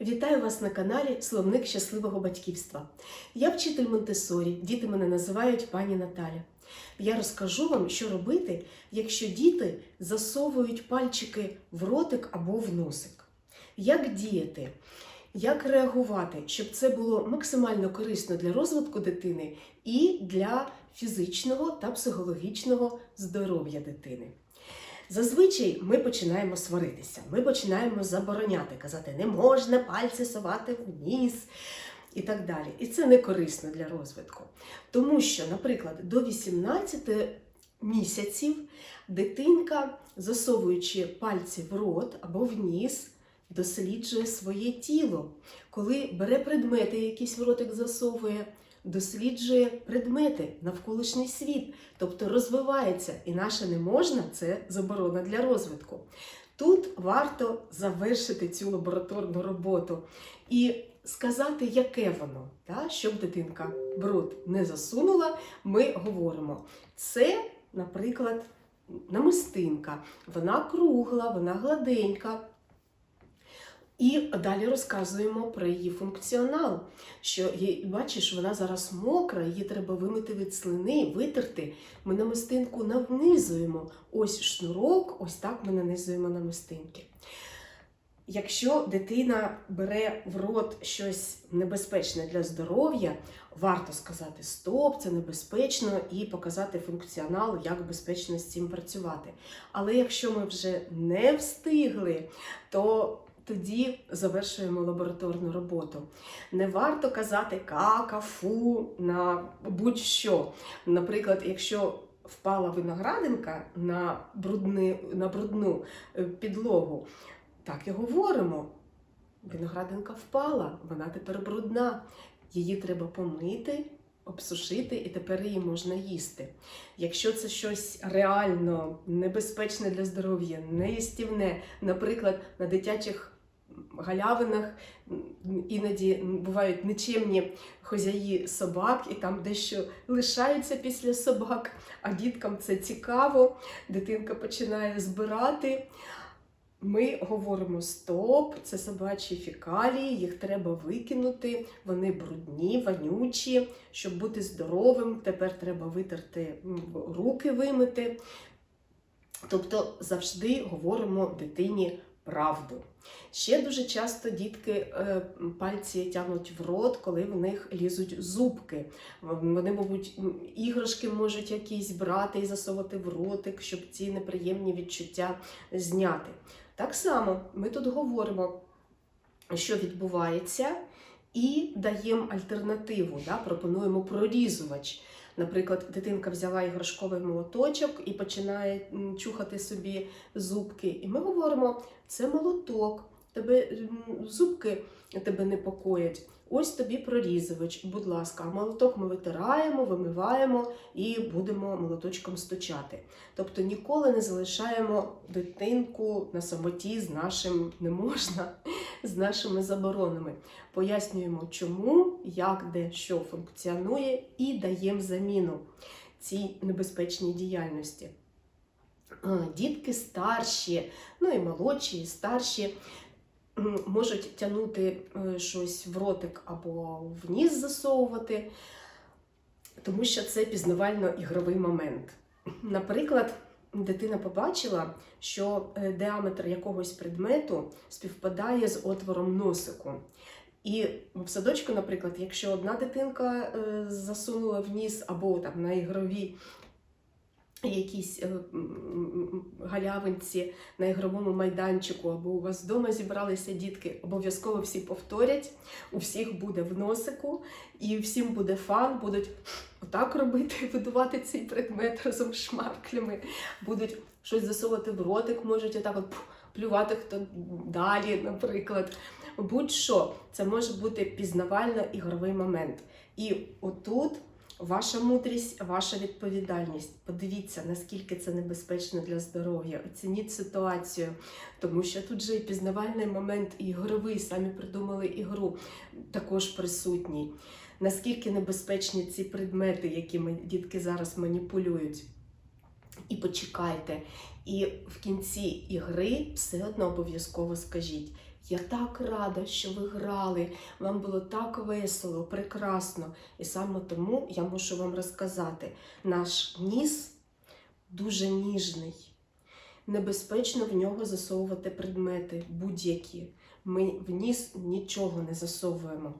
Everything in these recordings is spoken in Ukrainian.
Вітаю вас на каналі Словник щасливого батьківства. Я вчитель Монтесорі, діти мене називають пані Наталя. Я розкажу вам, що робити, якщо діти засовують пальчики в ротик або в носик. Як діяти, як реагувати, щоб це було максимально корисно для розвитку дитини і для фізичного та психологічного здоров'я дитини. Зазвичай ми починаємо сваритися, ми починаємо забороняти, казати, не можна пальці совати в ніс і так далі. І це не корисно для розвитку. Тому що, наприклад, до 18 місяців дитинка, засовуючи пальці в рот або в ніс, досліджує своє тіло. Коли бере предмети, якісь в ротик засовує, досліджує предмети, навколишній світ, тобто розвивається, і наше не можна це заборона для розвитку. Тут варто завершити цю лабораторну роботу і сказати, яке воно, та, щоб дитинка рот не засунула, ми говоримо. Це, наприклад, намистинка, вона кругла, вона гладенька. І далі розказуємо про її функціонал. Що її- бачиш, вона зараз мокра, її треба вимити від слини, витерти. Ми намистинку нанизуємо. Ось шнурок, ось так ми нанизуємо намистинки. Якщо дитина бере в рот щось небезпечне для здоров'я, варто сказати стоп, це небезпечно, і показати функціонал, як безпечно з цим працювати. Але якщо ми вже не встигли, то тоді завершуємо лабораторну роботу. Не варто казати кака, фу на будь-що. Наприклад, якщо впала виноградинка на, брудни, на брудну е, підлогу, так і говоримо. Виноградинка впала, вона тепер брудна. Її треба помити, обсушити, і тепер її можна їсти. Якщо це щось реально небезпечне для здоров'я, неїстівне, наприклад, на дитячих галявинах іноді бувають нечемні хозяї собак, і там дещо лишається після собак, а діткам це цікаво, дитинка починає збирати. Ми говоримо стоп, це собачі фекалії, їх треба викинути, вони брудні, вонючі. Щоб бути здоровим, тепер треба витерти руки вимити. Тобто завжди говоримо дитині правду. Ще дуже часто дітки е, пальці тягнуть в рот, коли в них лізуть зубки. Вони, мабуть, іграшки можуть якісь брати і засовувати в ротик, щоб ці неприємні відчуття зняти. Так само ми тут говоримо, що відбувається, і даємо альтернативу, да? пропонуємо прорізувач. Наприклад, дитинка взяла іграшковий молоточок і починає чухати собі зубки. І ми говоримо: це молоток, тебе зубки тебе непокоять. Ось тобі прорізувач, будь ласка, молоток ми витираємо, вимиваємо і будемо молоточком стучати. Тобто ніколи не залишаємо дитинку на самоті з нашим не можна, з нашими заборонами. Пояснюємо, чому, як, де, що функціонує, і даємо заміну цій небезпечній діяльності. Дітки старші, ну і молодші, і старші можуть тягнути е, щось в ротик або в ніс засовувати, тому що це пізнавально-ігровий момент. Наприклад, дитина побачила, що е, діаметр якогось предмету співпадає з отвором носику. І в садочку, наприклад, якщо одна дитинка е, засунула в ніс або там на ігровій якійсь е, галявинці на ігровому майданчику, або у вас вдома зібралися дітки, обов'язково всі повторять, у всіх буде в носику, і всім буде фан, будуть отак робити, видувати цей предмет разом з шмарклями, будуть щось засовувати в ротик, можуть отак от плювати хто далі, наприклад. Будь-що, це може бути пізнавально-ігровий момент. І отут ваша мудрість, ваша відповідальність. Подивіться, наскільки це небезпечно для здоров'я. Оцініть ситуацію, тому що тут же і пізнавальний момент, і ігровий, самі придумали ігру, також присутній. Наскільки небезпечні ці предмети, якими дітки зараз маніпулюють. І почекайте. І в кінці ігри все одно обов'язково скажіть: Я так рада, що ви грали. Вам було так весело, прекрасно. І саме тому я мушу вам розказати: наш ніс дуже ніжний. Небезпечно в нього засовувати предмети будь-які. Ми в ніс нічого не засовуємо.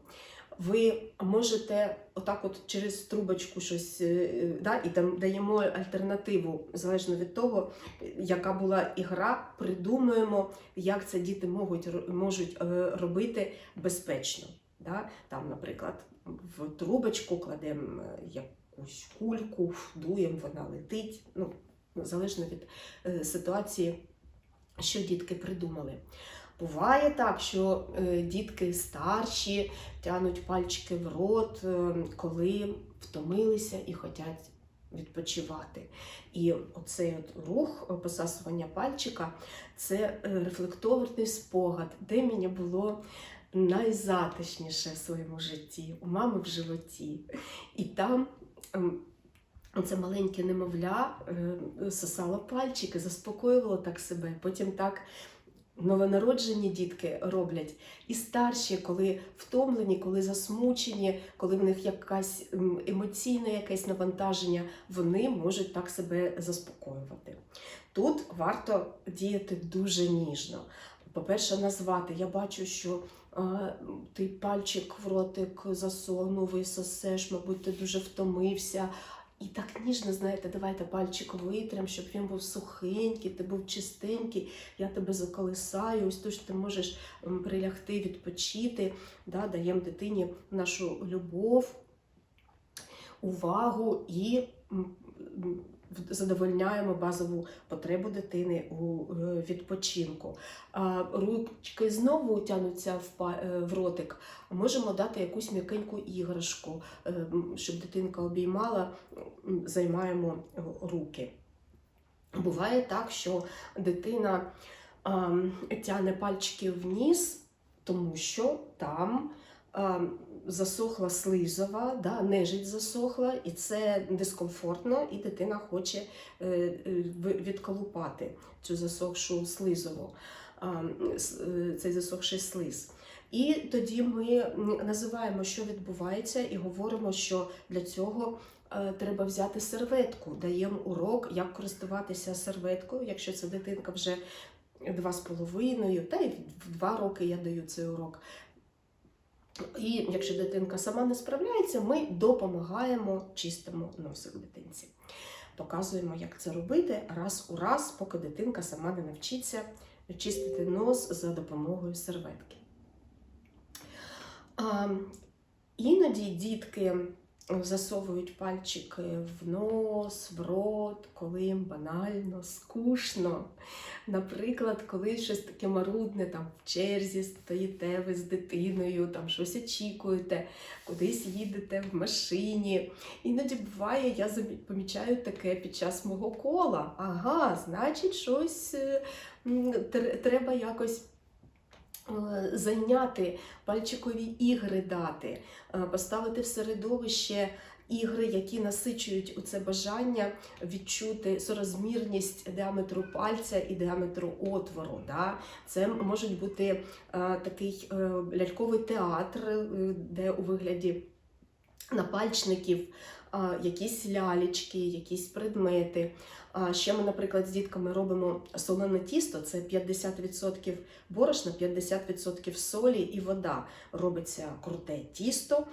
Ви можете отак, от через трубочку щось е, е, да, і там даємо альтернативу, залежно від того, яка була ігра, придумуємо, як це діти можуть, можуть е, робити безпечно. Да? Там, наприклад, в трубочку кладемо якусь кульку, дуємо, вона летить. Ну, залежно від ситуації, що дітки придумали. Буває так, що е, дітки старші тянуть пальчики в рот, е, коли втомилися і хочуть відпочивати. І оцей от рух посасування пальчика це е, рефлекторний спогад, де мені було найзатишніше в своєму житті, у мами в животі. І там ем, це маленьке немовля сосало пальчики, заспокоювало так себе. Потім так новонароджені дітки роблять. І старші, коли втомлені, коли засмучені, коли в них якась ем, емоційне якесь навантаження, вони можуть так себе заспокоювати. Тут варто діяти дуже ніжно. По-перше, назвати. Я бачу, що а, ти пальчик в ротик засунув і мабуть, ти дуже втомився. І так ніжно, знаєте, давайте пальчик витрим, щоб він був сухенький, ти був чистенький, я тебе заколисаю, ось тут ти можеш прилягти, відпочити, да, даємо дитині нашу любов, увагу і задовольняємо базову потребу дитини у е, відпочинку. Ручки знову тянуться в, е, ротик. Можемо дати якусь м'якеньку іграшку, е, щоб дитинка обіймала, займаємо руки. Буває так, що дитина тягне пальчики вниз, тому що там засохла слизова, да, нежить засохла, і це дискомфортно, і дитина хоче е, е, відколупати цю засохшу слизову, е, цей засохший слиз. І тоді ми називаємо, що відбувається, і говоримо, що для цього треба взяти серветку. Даємо урок, як користуватися серветкою, якщо це дитинка вже два з половиною, та й в два роки я даю цей урок. І якщо дитинка сама не справляється, ми допомагаємо чистимо носик дитинці. Показуємо, як це робити раз у раз, поки дитинка сама не навчиться чистити нос за допомогою серветки. Іноді дітки засовують пальчики в нос, в рот, коли їм банально, скучно. Наприклад, коли щось таке марудне, там в черзі стоїте ви з дитиною, там щось очікуєте, кудись їдете в машині. Іноді буває, я помічаю таке під час мого кола. Ага, значить, щось треба якось. Е, Зайняти пальчикові ігри дати, е, поставити в середовище ігри, які насичують у це бажання відчути сорозмірність діаметру пальця і діаметру отвору. Да? Це можуть бути е, такий ляльковий театр, де у вигляді напальчників якісь лялечки, якісь предмети. Ще ми, наприклад, з дітками робимо солене тісто, це 50% борошна, 50% солі і вода. Робиться круте тісто.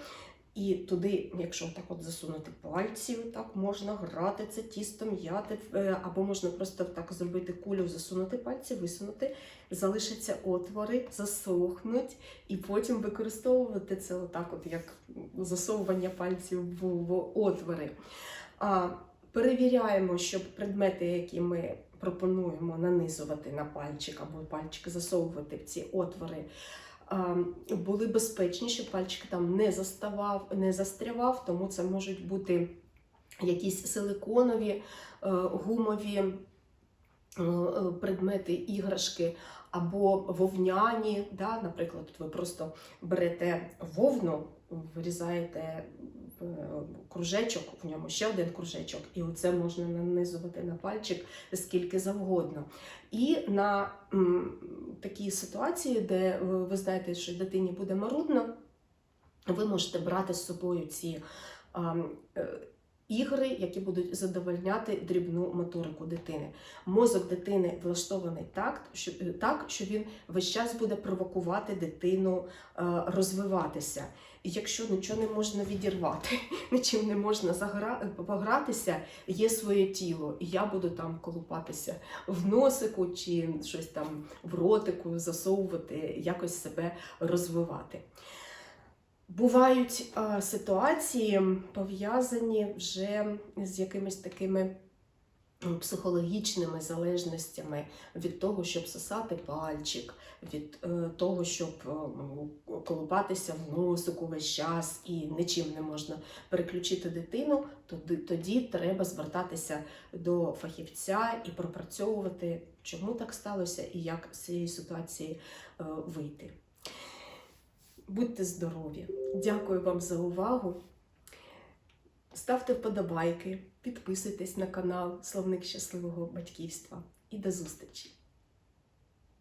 І туди, якщо так от засунути пальці, так можна грати це тісто, м'яти, е, або можна просто так зробити кулю, засунути пальці, висунути, залишаться отвори, засохнуть, і потім використовувати це отак, от як засовування пальців в, отвори. А, перевіряємо, щоб предмети, які ми пропонуємо нанизувати на пальчик або пальчик засовувати в ці отвори, були безпечні, щоб пальчик там не заставав, не застрявав, тому це можуть бути якісь силиконові, е, гумові е, е, предмети, іграшки або вовняні. Да? Наприклад, ви просто берете вовну, вирізаєте кружечок, в ньому ще один кружечок, і оце можна нанизувати на пальчик скільки завгодно. І на такій ситуації, де ви, знаєте, що дитині буде марудно, ви можете брати з собою ці е, ігри, які будуть задовольняти дрібну моторику дитини. Мозок дитини влаштований так, що, е, так, що він весь час буде провокувати дитину е, розвиватися. І якщо нічого не можна відірвати, нічим не можна загра... погратися, є своє тіло, і я буду там колупатися в носику чи щось там в ротику засовувати, якось себе розвивати. Бувають а, ситуації пов'язані вже з якимись такими психологічними залежностями від того, щоб сосати пальчик, від е, того, щоб е, колупатися в носику весь час і нічим не можна переключити дитину, тоді, тоді треба звертатися до фахівця і пропрацьовувати, чому так сталося і як з цієї ситуації е, вийти. Будьте здорові! Дякую вам за увагу. Ставте вподобайки, підписуйтесь на канал Словник щасливого батьківства і до зустрічі!